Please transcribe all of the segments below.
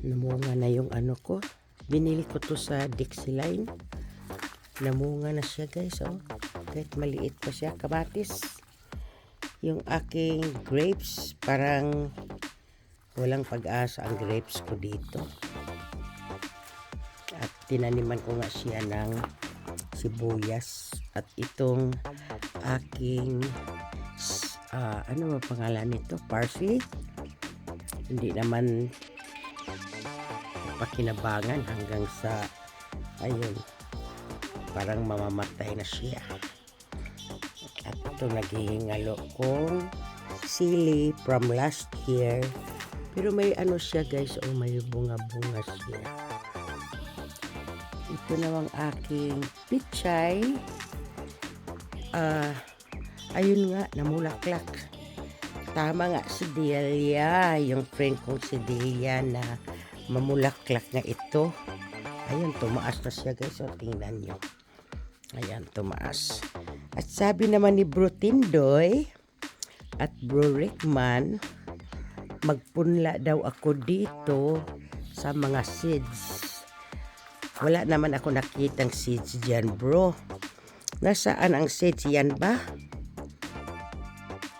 Namunga na yung ano ko. Binili ko to sa Dixieline. Namunga na siya guys. Oh. Kahit maliit pa siya. Kamatis. Yung aking grapes. Parang walang pag-asa ang grapes ko dito. At tinaniman ko nga siya ng sibuyas. At itong aking ah, ano ba pangalan nito? Parsley. Hindi naman pakinabangan hanggang sa ayun parang mamamatay na siya. At ito naghihingalo kong sili from last year. Pero may ano siya guys oh may bunga-bunga siya. Ito namang aking pichay. Ah ayun nga namulaklak. Tama nga si Delia yung friend kong si Delia na mamulaklak na ito. Ayan, tumaas na siya guys. O, tingnan nyo. Ayan, tumaas. At sabi naman ni Bro Tindoy at Bro Rickman, magpunla daw ako dito sa mga seeds. Wala naman ako nakitang seeds dyan, bro. Nasaan ang seeds yan ba?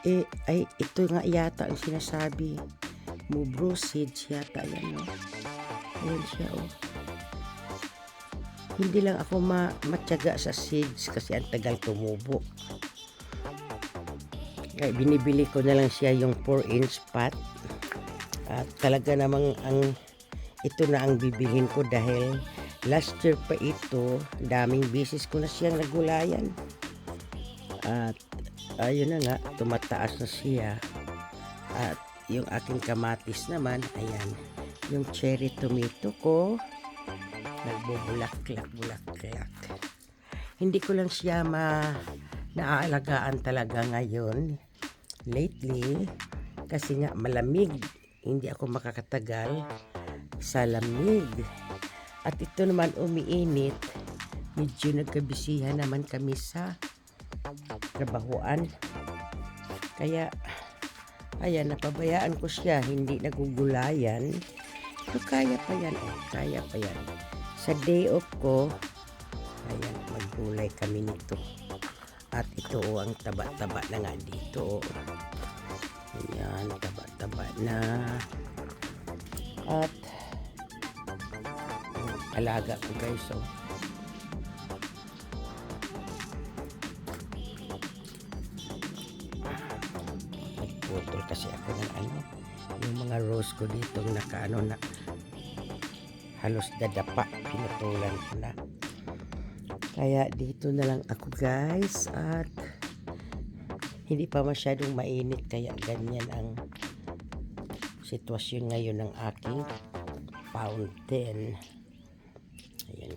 Eh, ay, ito nga yata ang sinasabi mo. Seeds yata yan, no? Ayan siya, oh. Hindi lang ako ma matyaga sa seeds kasi ang tagal tumubo. Kaya binibili ko na lang siya yung 4 inch pot. At talaga namang ang ito na ang bibilhin ko dahil last year pa ito, daming bisis ko na siyang nagulayan. At ayun na nga, tumataas na siya. At yung aking kamatis naman, ayan, yung cherry tomato ko, nagbubulak-lak-bulak-lak. Hindi ko lang siya ma naaalagaan talaga ngayon, lately, kasi nga malamig. Hindi ako makakatagal sa lamig. At ito naman umiinit. Medyo nagkabisihan naman kami sa trabahuan. Kaya, ayan, napabayaan ko siya. Hindi nagugulayan. So, kaya pa yan. Oh, kaya pa yan. Sa day off ko, ayan, maggulay kami nito. At ito oh, ang taba-taba na nga dito. Oh. Ayan, taba-taba na. At, oh, alaga ko guys. Oh. Nagputol kasi ako ng ano, yung mga rose ko dito nakaano na halos dadapa pinutulan ko na. Kaya dito na lang ako guys at hindi pa masyadong mainit kaya ganyan ang sitwasyon ngayon ng aking fountain. Ayan